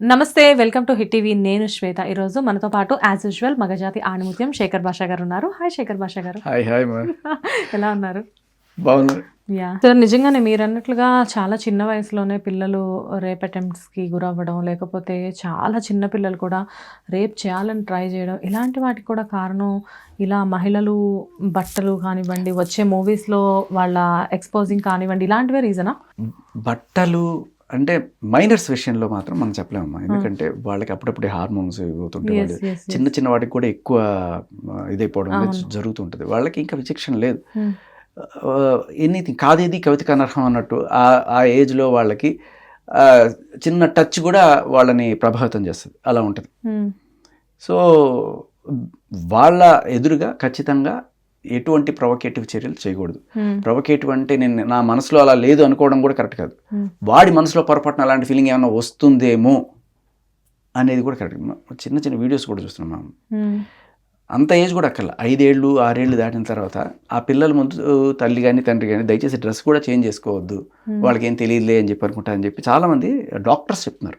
నమస్తే welcome to hit TV. నేను శ్వేత. ఈరోజు మనతో పాటు యాజ్ యూజువల్ మగజాతి ఆణిముత్యం శేఖర్ భాషా గారు ఉన్నారు. హాయ్ శేఖర్ భాషా గారు. హాయ్ హాయ్ ఎలా ఉన్నారు? బాగున్నారు యా సార్ నిజంగానే మీరు అన్నట్లుగా చాలా చిన్న వయసులోనే పిల్లలు రేప్ అటెంప్ట్స్కి గురవ్వడం లేకపోతే చాలా చిన్న పిల్లలు కూడా రేప్ చేయాలని ట్రై చేయడం ఇలాంటి వాటికి కూడా కారణం ఇలా మహిళలు బట్టలు కానివ్వండి వచ్చే మూవీస్లో వాళ్ళ ఎక్స్పోజింగ్ కానివ్వండి ఇలాంటివే రీజనా బట్టలు అంటే మైనర్స్ విషయంలో మాత్రం మనం చెప్పలేమమ్మా. ఎందుకంటే వాళ్ళకి అప్పుడప్పుడు హార్మోన్స్ ఎస్ చిన్న చిన్న వాటికి కూడా ఎక్కువ ఇదైపోవడం. జరుగుతుంటుంది. వాళ్ళకి ఇంకా విచక్షణ లేదు. ఎనీథింగ్ కాదేది కవితకు అనర్హం అన్నట్టు ఆ ఆ ఏజ్లో వాళ్ళకి చిన్న టచ్ కూడా వాళ్ళని ప్రభావితం చేస్తుంది. అలా ఉంటుంది. సో వాళ్ళ ఎదురుగా ఖచ్చితంగా ఎటువంటి ప్రొవకేటివ్ చర్యలు చేయకూడదు. ప్రొవకేటివ్ అంటే నేను నా మనసులో అలా లేదు అనుకోవడం కూడా కరెక్ట్ కాదు. Hmm. వాడి మనసులో పొరపాటున అలాంటి ఫీలింగ్ ఏమైనా వస్తుందేమో అనేది కూడా కరెక్ట్ చిన్న చిన్న వీడియోస్ కూడా చూస్తున్నాం మనం. అంత ఏజ్ కూడా అక్కర్ల. ఐదేళ్ళు ఆరేళ్ళు దాటిన తర్వాత ఆ పిల్లల ముందు తల్లి కానీ తండ్రి కానీ దయచేసి డ్రెస్ కూడా చేంజ్ చేసుకోవద్దు. వాళ్ళకి ఏం తెలియదులే అని చెప్పి అనుకుంటారని చెప్పి చాలామంది డాక్టర్స్ చెప్తున్నారు.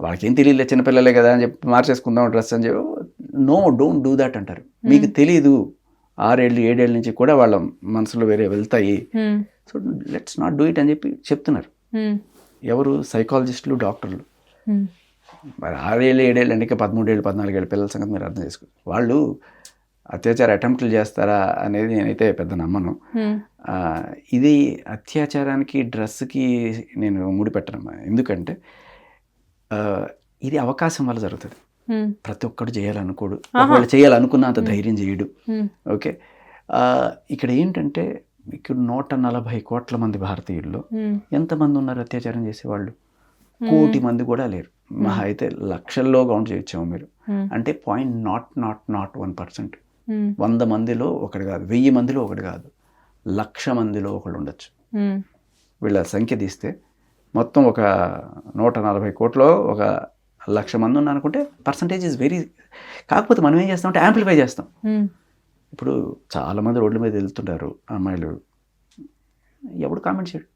వాళ్ళకి ఏం తెలియదులే చిన్నపిల్లలే కదా అని చెప్పి మార్చేసుకుందాం డ్రెస్ అని చెప్పి. నో డోంట్ డూ దాట్ అంటారు. మీకు తెలియదు ఆరేళ్ళు ఏడేళ్ళ నుంచి కూడా వాళ్ళ మనసులో వేరే వెళ్తాయి. So let's not do it అని చెప్పి చెప్తున్నారు. ఎవరు? సైకాలజిస్టులు డాక్టర్లు మరి ఆరేళ్ళు ఏడేళ్ళు అంటే పదమూడేళ్ళు పద్నాలుగేళ్ళ పిల్లల సంగతి మీరు అర్థం చేసుకో వాళ్ళు అత్యాచార అటెంప్ట్లు చేస్తారా అనేది నేనైతే పెద్ద నమ్మను. ఇది అత్యాచారానికి డ్రెస్కి నేను ముడిపెట్టనమ్మా. ఎందుకంటే ఇది అవకాశం వల్ల జరుగుతుంది. ప్రతి ఒక్కడు చేయాలనుకోడు. ఒకవేళ చేయాలనుకున్న అంత ధైర్యం చేయడు. ఓకే. ఇక్కడ ఏంటంటే ఇక్కడ నూట నలభై కోట్ల మంది భారతీయుల్లో ఎంతమంది ఉన్నారు అత్యాచారం చేసేవాళ్ళు? కోటి మంది కూడా లేరు. మహా అయితే లక్షల్లో కౌంట్ చేయొచ్చాము మీరు. అంటే point nought nought nought one percent. వంద మందిలో ఒకటి కాదు. వెయ్యి మందిలో ఒకటి కాదు. లక్ష మందిలో ఒకడు ఉండొచ్చు. వీళ్ళ సంఖ్య తీస్తే మొత్తం ఒక నూట నలభై కోట్లో ఒక లక్ష మంది ఉన్నారు అనుకుంటే పర్సంటేజ్ ఇస్ వెరీ కాకపోతే మనం ఏం చేస్తామంటే యాంప్లిఫై చేస్తాం. ఇప్పుడు చాలామంది రోడ్ల మీద వెళ్తుంటారు అమ్మాయిలు. ఎవడు కామెంట్ చేయడు.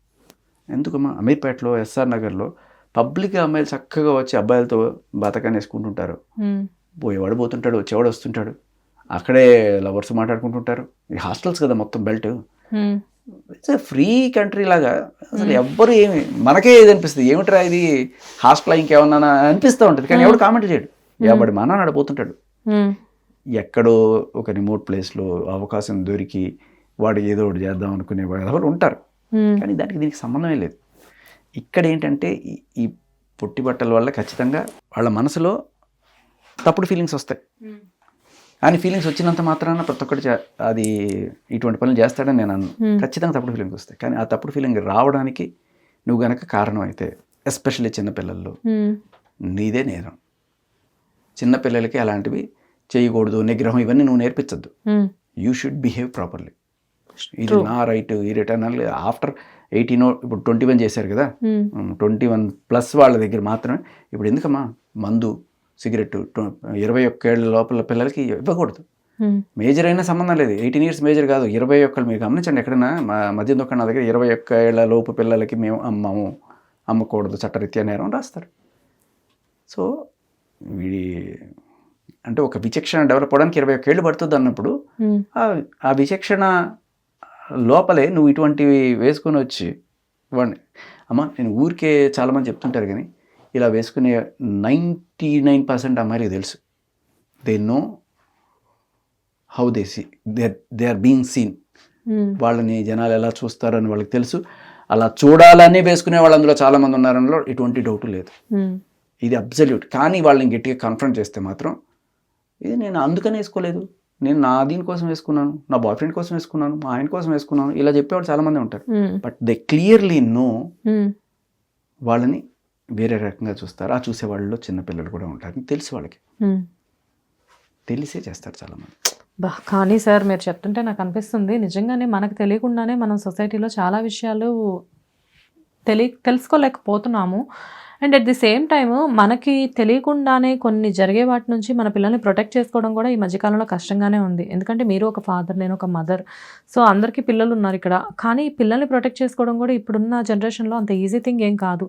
ఎందుకమ్మా? అమీర్పేటలో ఎస్ఆర్ నగర్లో పబ్లిక్గా అమ్మాయిలు చక్కగా వచ్చి అబ్బాయిలతో బతకాన్ని వేసుకుంటుంటారు. పోయేవాడు పోతుంటాడు వచ్చేవాడు వస్తుంటాడు. అక్కడే లవర్స్ మాట్లాడుకుంటుంటారు. ఈ హాస్టల్స్ కదా మొత్తం బెల్ట్ ఇట్స్ ఫ్రీ కంట్రీ లాగా. అసలు ఎవ్వరు ఏమి మనకే ఇది అనిపిస్తుంది. ఏమిట్రా ఇది? హాస్టల్ ఇంకేమన్నా అనిపిస్తూ ఉంటుంది. కానీ ఎవడు కామెంట్ చేయడు. ఎవడి మన నడిపోతుంటాడు ఎక్కడో ఒక రిమోట్ ప్లేస్లో అవకాశం దొరికి వాడు ఏదో ఒకటి చేద్దాం అనుకునే వాళ్ళు ఉంటారు. కానీ దానికి దీనికి సంబంధమే లేదు. ఇక్కడ ఏంటంటే ఈ- ఈ పొట్టి బట్టల వల్ల ఖచ్చితంగా వాళ్ళ మనసులో తప్పుడు ఫీలింగ్స్ వస్తాయి. కానీ ఫీలింగ్స్ వచ్చినంత మాత్రాన ప్రతి ఒక్కటి అది ఇటువంటి పనులు చేస్తాడని నేను అన్ను ఖచ్చితంగా తప్పుడు ఫీలింగ్స్ వస్తాయి. కానీ ఆ తప్పుడు ఫీలింగ్ రావడానికి నువ్వు గనక కారణం అయితే ఎస్పెషల్లీ చిన్నపిల్లల్లో నీదే నేరం. చిన్నపిల్లలకి అలాంటివి చేయకూడదు నిగ్రహం ఇవన్నీ నువ్వు నేర్పించద్దు. యూ షుడ్ బిహేవ్ ప్రాపర్లీ ఇది నా రైట్ ఈ రిటర్న్ ఆఫ్టర్ ఎయిటీన్ ఇప్పుడు ట్వంటీ వన్ చేశారు కదా? ట్వంటీ వన్ ప్లస్ వాళ్ళ దగ్గర మాత్రమే. ఇప్పుడు ఎందుకమ్మా? మందు సిగరెట్ ఇరవై ఒక్క ఏళ్ళ లోపల పిల్లలకి ఇవ్వకూడదు. మేజర్ అయినా సంబంధం లేదు. ఎయిటీన్ ఇయర్స్ మేజర్ కాదు. ఇరవై ఒక్కలు మీరు గమనించండి ఎక్కడైనా మా మధ్య దుకాణం దగ్గర ఇరవై ఒక్క ఏళ్ళ లోపు పిల్లలకి మేము అమ్మము అమ్మకూడదు చట్టరీత్యా నేరం రాస్తారు. సో వీడి అంటే ఒక విచక్షణ డెవలప్ అవ్వడానికి ఇరవై ఒక్క ఏళ్ళు పడుతుంది అన్నప్పుడు ఆ- ఆ విచక్షణ లోపలే నువ్వు ఇటువంటివి వేసుకొని వచ్చి వాడిని అమ్మ నేను ఊరికే చాలామంది చెప్తుంటారు కానీ ఇలా వేసుకునే నైంటీ నైన్ పర్సెంట్ అమ్మాయిలకి తెలుసు. They know how they see they they are being seen వాళ్ళని జనాలు ఎలా చూస్తారని వాళ్ళకి తెలుసు. అలా చూడాలని వేసుకునే వాళ్ళు అందులో చాలామంది ఉన్నారనిలో ఎటువంటి డౌట్ లేదు. ఇది అబ్జల్యూట్ కానీ వాళ్ళని గట్టిగా కన్ఫ్రంట్ చేస్తే మాత్రం ఇది నేను అందుకనే వేసుకోలేదు. నేను నా దీనికోసం వేసుకున్నాను నా బాయ్ ఫ్రెండ్ కోసం వేసుకున్నాను మా ఆయన కోసం వేసుకున్నాను ఇలా చెప్పేవాళ్ళు చాలామంది ఉంటారు. బట్ దే క్లియర్లీ నో వాళ్ళని వేరే రకంగా చూస్తారు. ఆ చూసే వాళ్ళలో చిన్నపిల్లలు కూడా ఉంటారు. తెలిసి వాళ్ళకి. తెలిసే చేస్తారు చాలామంది. బా కానీ సార్ మీరు చెప్తుంటే నాకు అనిపిస్తుంది. నిజంగానే మనకు తెలియకుండానే మనం సొసైటీలో చాలా విషయాలు తెలియ తెలుసుకోలేకపోతున్నాము. And at the same time మనకి తెలియకుండానే కొన్ని జరిగే వాటి నుంచి మన పిల్లల్ని ప్రొటెక్ట్ చేసుకోవడం కూడా ఈ మధ్యకాలంలో కష్టంగానే ఉంది. ఎందుకంటే మీరు ఒక ఫాదర్ నేను ఒక మదర్. సో అందరికీ పిల్లలు ఉన్నారు ఇక్కడ. కానీ పిల్లల్ని ప్రొటెక్ట్ చేసుకోవడం కూడా ఇప్పుడున్న జనరేషన్లో అంత ఈజీ థింగ్ ఏం కాదు.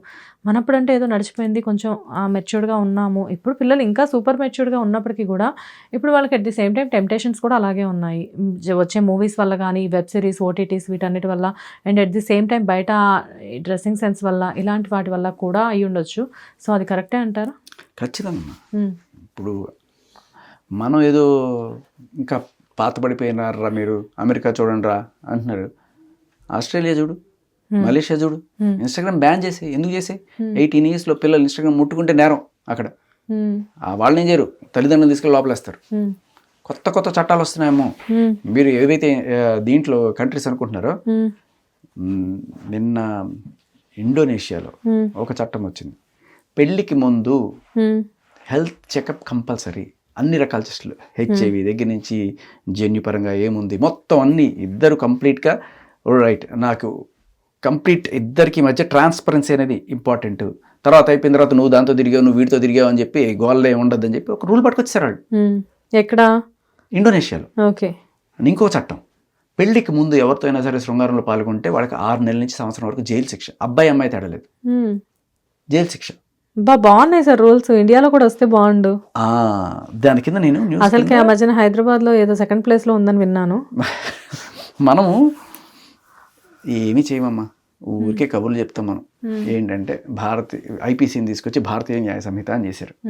మనప్పుడంటే ఏదో నడిచిపోయింది కొంచెం మెచ్యూర్డ్గా ఉన్నాము. ఇప్పుడు పిల్లలు ఇంకా సూపర్ మెచ్యూర్డ్గా ఉన్నప్పటికీ కూడా ఇప్పుడు వాళ్ళకి at the same time temptations కూడా అలాగే ఉన్నాయి. వచ్చే మూవీస్ వల్ల కానీ వెబ్ సిరీస్ ఓటీటీస్ వీటన్నిటి వల్ల and at the same time బయట డ్రెస్సింగ్ సెన్స్ వల్ల ఇలాంటి వాటి వల్ల కూడా అయ్యి ఉండొచ్చు సో అది కరెక్టే అంటారా? ఖచ్చితంగా. ఇప్పుడు మనం ఏదో ఇంకా పాతబడిపోయినారా మీరు? అమెరికా చూడండి రా అంటున్నారు. ఆస్ట్రేలియా చూడు మలేషియా చూడు. ఇన్స్టాగ్రామ్ బ్యాన్ చేసి ఎందుకు చేసి? ఎయిటీన్ ఇయర్స్లో పిల్లలు ఇన్స్టాగ్రామ్ ముట్టుకుంటే నేరం అక్కడ. వాళ్ళని ఏం చేయరు? తల్లిదండ్రులు తీసుకెళ్ళి లోపలేస్తారు. కొత్త కొత్త చట్టాలు వస్తున్నాయేమో. మీరు ఏవైతే ఆ, దీంట్లో కంట్రీస్ అనుకుంటున్నారో నిన్న ఇండోనేషియాలో. ఒక చట్టం వచ్చింది. పెళ్ళికి ముందు. హెల్త్ చెకప్ కంపల్సరీ అన్ని రకాల టెస్టులు. హెచ్ఐవి దగ్గర నుంచి జన్యుపరంగా ఏముంది? మొత్తం అన్ని ఇద్దరు కంప్లీట్గా రైట్ నాకు కంప్లీట్ ఇద్దరికి మధ్య ట్రాన్స్పరెన్సీ అనేది ఇంపార్టెంట్. తర్వాత అయిపోయిన తర్వాత నువ్వు దాంతో తిరిగావు నువ్వు వీటితో తిరిగావు అని చెప్పి గోల్లో ఉండద్దు అని చెప్పి ఒక రూల్ పట్టుకొచ్చారు వాళ్ళు. ఎక్కడ? ఇండోనేషియాలో. ఓకే. ఇంకో చట్టం. పెళ్ళికి ముందు ఎవరితో అయినా సరే శృంగారంలో పాల్గొంటే వాళ్ళకి ఆరు నెలల నుంచి సంవత్సరం వరకు జైలు శిక్ష. అబ్బాయి అమ్మాయి తేడా లేదు. మ్మ్. జైలు శిక్ష. బా బాగున్నాయి సార్ రూల్స్. ఇండియాలో కూడా వస్తే బాగుండు. ఆ, దాని కింద నేను అసలుకి ఆ మధ్యన హైదరాబాద్లో ఏదో సెకండ్ ప్లేస్లో ఉందని విన్నాను. మనము ఏమీ చేయమమ్మా. ఊరికే కబుర్లు చెప్తాం మనం. ఏంటంటే భారత ఐపీసీని తీసుకొచ్చి భారతీయ న్యాయ సంహిత అని చేశారు.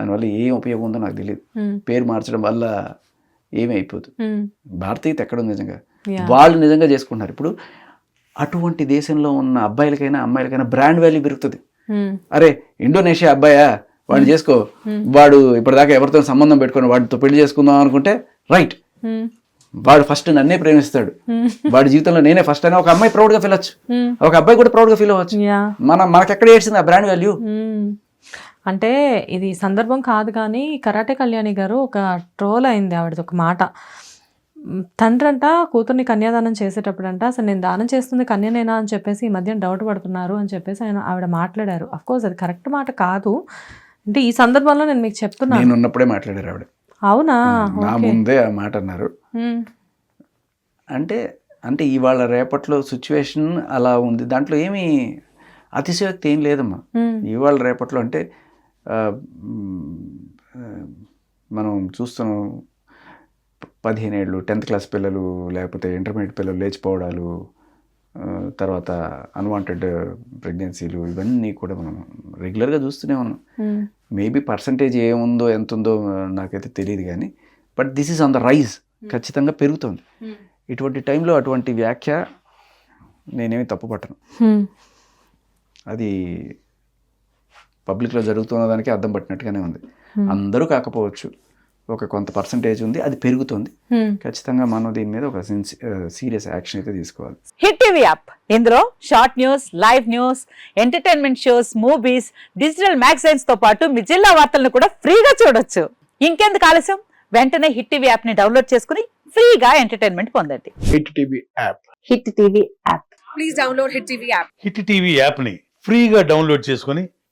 దానివల్ల ఏం ఉపయోగం ఉందో నాకు తెలియదు. పేరు మార్చడం వల్ల ఏమీ అయిపోదు. భారతీయత ఎక్కడ ఉంది నిజంగా. వాళ్ళు నిజంగా చేసుకుంటున్నారు ఇప్పుడు అటువంటి దేశంలో ఉన్న అబ్బాయిలకైనా అమ్మాయిలకైనా బ్రాండ్ వాల్యూ పెరుగుతుంది. అరే ఇండోనేషియా అబ్బాయా వాడిని చేసుకో వాడు ఇప్పటిదాకా ఎవరితో సంబంధం పెట్టుకొని వాడితో పెళ్ళి చేసుకుందాం అనుకుంటే రైట్. వాడు ఫస్ట్ నన్నే ప్రేమిస్తాడు. వాడి జీవితంలో నేనే ఫస్ట్ అని ఒక అమ్మాయి ప్రౌడ్గా ఫీల్ అవచ్చు మ్మ్. ఒక అబ్బాయి కూడా ప్రౌడ్గా ఫీల్ అవ్వచ్చు మన మనకెక్కడ ఏడ్చింది ఆ బ్రాండ్ వాల్యూ. అంటే ఇది సందర్భం కాదు కానీ కరాటే కళ్యాణి గారు ఒక ట్రోల్ అయింది ఆవిడది ఒక మాట. మ్, తండ్రంట కూతుర్ని కన్యాదానం చేసేటప్పుడంట అసలు నేను దానం చేస్తుంది కన్యనేనా? అని చెప్పేసి ఈ మధ్య డౌట్ పడుతున్నారు అని చెప్పేసి ఆయన ఆవిడ మాట్లాడారు. అఫ్ కోర్స్ అది కరెక్ట్ మాట కాదు. అంటే ఈ సందర్భంలో నేను మీకు చెప్తున్నాను. నేను ఉన్నప్పుడే మాట్లాడారు ఆవిడ. అవునా? నా ముందే ఆ మాట అన్నారు. అంటే అంటే ఇవాళ రేపట్లో సిచ్యువేషన్ అలా ఉంది. దాంట్లో ఏమీ అతిశయోక్తి ఏం లేదమ్మా. మ్మ్. ఇవాళ రేపట్లో అంటే మనం చూస్తున్నాం పదిహేను ఏళ్ళు టెన్త్ క్లాస్ పిల్లలు లేకపోతే ఇంటర్మీడియట్ పిల్లలు లేచిపోవడాలు తర్వాత అన్వాంటెడ్ ప్రెగ్నెన్సీలు ఇవన్నీ కూడా మనం రెగ్యులర్గా చూస్తూనే ఉన్నాం. మేబీ పర్సంటేజ్ ఏముందో ఎంత ఉందో నాకైతే తెలియదు కానీ but this is on the rise ఖచ్చితంగా పెరుగుతుంది. ఇటువంటి టైంలో అటువంటి వ్యాఖ్య నేనేమి తప్పు పట్టను మ్మ్. అది పబ్లిక్లో జరుగుతున్న దానికి అర్థం పట్టినట్టుగానే ఉంది. అందరూ కాకపోవచ్చు. ఒక కొంత పర్సంటేజ్ ఉంది అది పెరుగుతుంది. మ్మ్. ఖచ్చితంగా మనం దీని మీద ఒక సీరియస్ యాక్షన్ అయితే తీసుకోవాలి. హిట్ టీవీ యాప్ ఇందులో short news live news entertainment shows movies digital మ్యాగజైన్స్తో పాటు మీ జిల్లా వార్తలను కూడా ఫ్రీగా చూడొచ్చు. ఇంకెందుకు ఆలస్యం? వెంటనే హిట్ టీవీ యాప్ని డౌన్లోడ్ చేసుకుని ఫ్రీగా ఎంటర్టైన్మెంట్ పొందండి. Hit TV app hit TV app hit TV యాప్ని ఫ్రీగా డౌన్లోడ్ చేసుకొని